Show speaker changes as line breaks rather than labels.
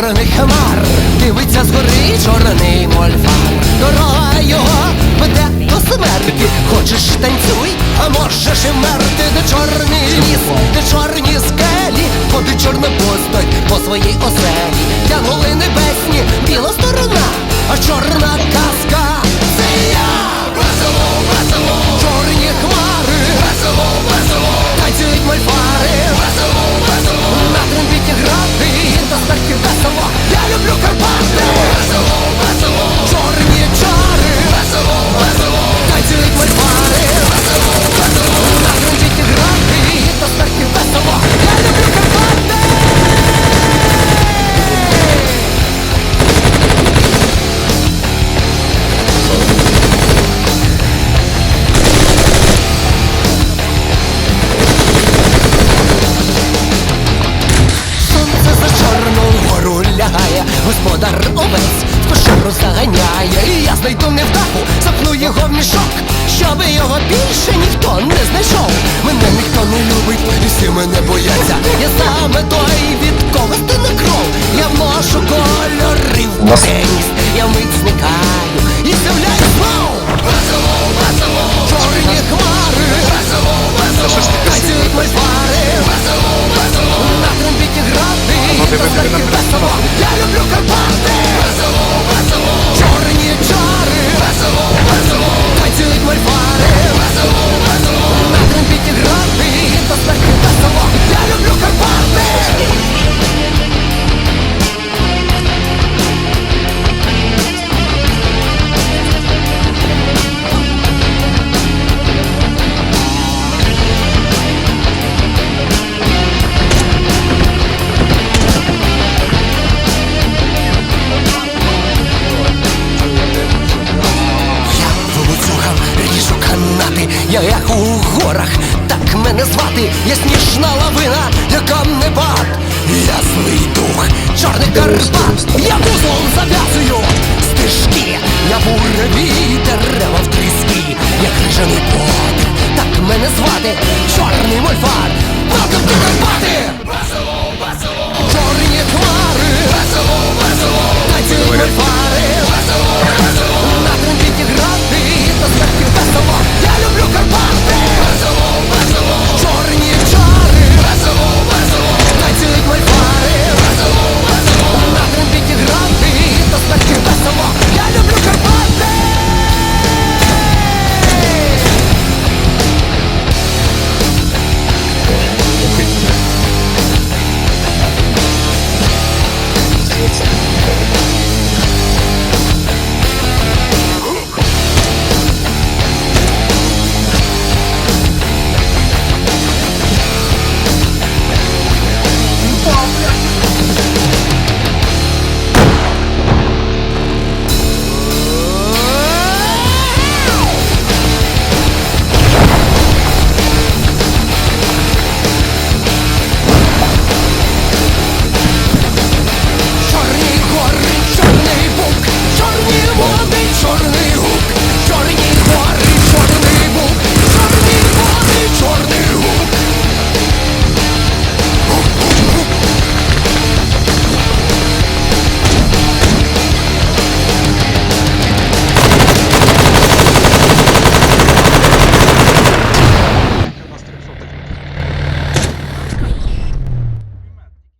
чорних хмар, дивиться згори чорний мольфар. Дорога його веде до смерті. Хочеш танцюй, а можеш і мерти, де чорний ліс, де чорні скелі, ходить чорна постать по своїй оселі. Тянули небесні, біла сторона, а чорна казка лягає, господар овець в кошару заганяє, і я знайду невдаху, запну його в мішок, щоби його більше ніхто не знайшов. Мене ніхто не любить, і всі мене бояться. Я саме той, від кого не кров. Я вношу кольори в я вмить зникаю я як у горах, так мене звати, я сніжна лавина, яка не бат. Я злий дух, чорний карпат, я вузол зав'язую стежки, я буреві дерева в тріскі, я крижаний пот, так мене звати, чорний мольфар, Welcome to Карпати!